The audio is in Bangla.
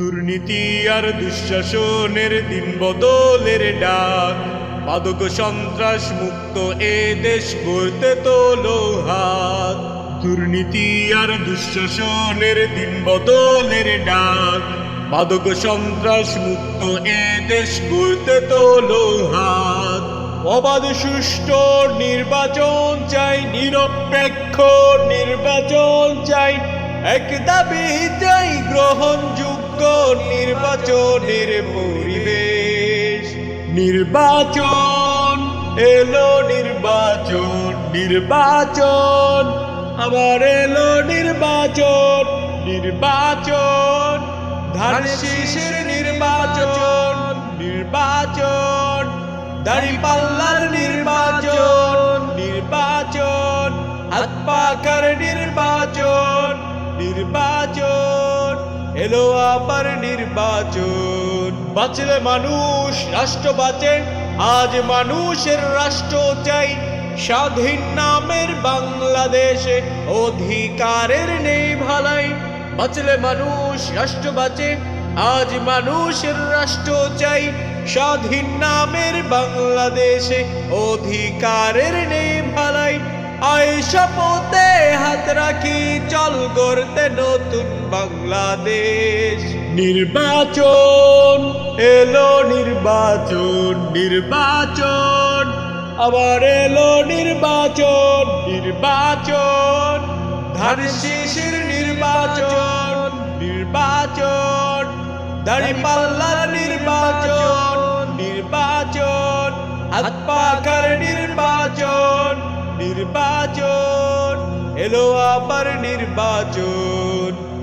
দুর্নীতি আর দুঃশাসনের দিন বদলের ডাক। মাদক সন্ত্রাস মুক্ত এ দেশ গড়তে তো হাত। দুর্নীতি আর দুঃশাসনের দিন বদলের ডাক। মাদক সন্ত্রাস মুক্ত এ দেশ গড়তে তো লোহাত অবাধ সুষ্ঠু নির্বাচন চাই, নিরপেক্ষ নির্বাচন চাই। এক দাবি চাই গ্রহণযোগ্য নির্বাচনের পরিবেশ। নির্বাচন এলো নির্বাচন নির্বাচন আবার এলো নির্বাচন নির্বাচন। ধান শীষের নির্বাচন। নির্বাচন দাড়ি পাল্লার নির্বাচন নির্বাচন। হাত পাকার নির্বাচন নির্বাচন। এলো আবার নির্বাচন। বাঁচলে মানুষ, রাষ্ট্র বাঁচে আজ মানুষের রাষ্ট্র চাই। স্বাধীন নামের বাংলাদেশে অধিকারের নেই ভালাই। বাঁচলে মানুষ, রাষ্ট্র বাঁচে আজ মানুষের রাষ্ট্র চাই। স্বাধীন নামের বাংলাদেশে অধিকারের নেই ভালাই। আয়সা পথে হাত রাখি চল গড়তে নতুন বাংলাদেশ। নির্বাচন। এলো নির্বাচন নির্বাচন। আবার এলো নির্বাচন। নির্বাচন। ধান শীষের নির্বাচন। নির্বাচন। দাড়ি পাল্লার নির্বাচন। নির্বাচন। হাত পাকার নির্বাচন। নির্বাচন। এলো আবার নির্বাচন।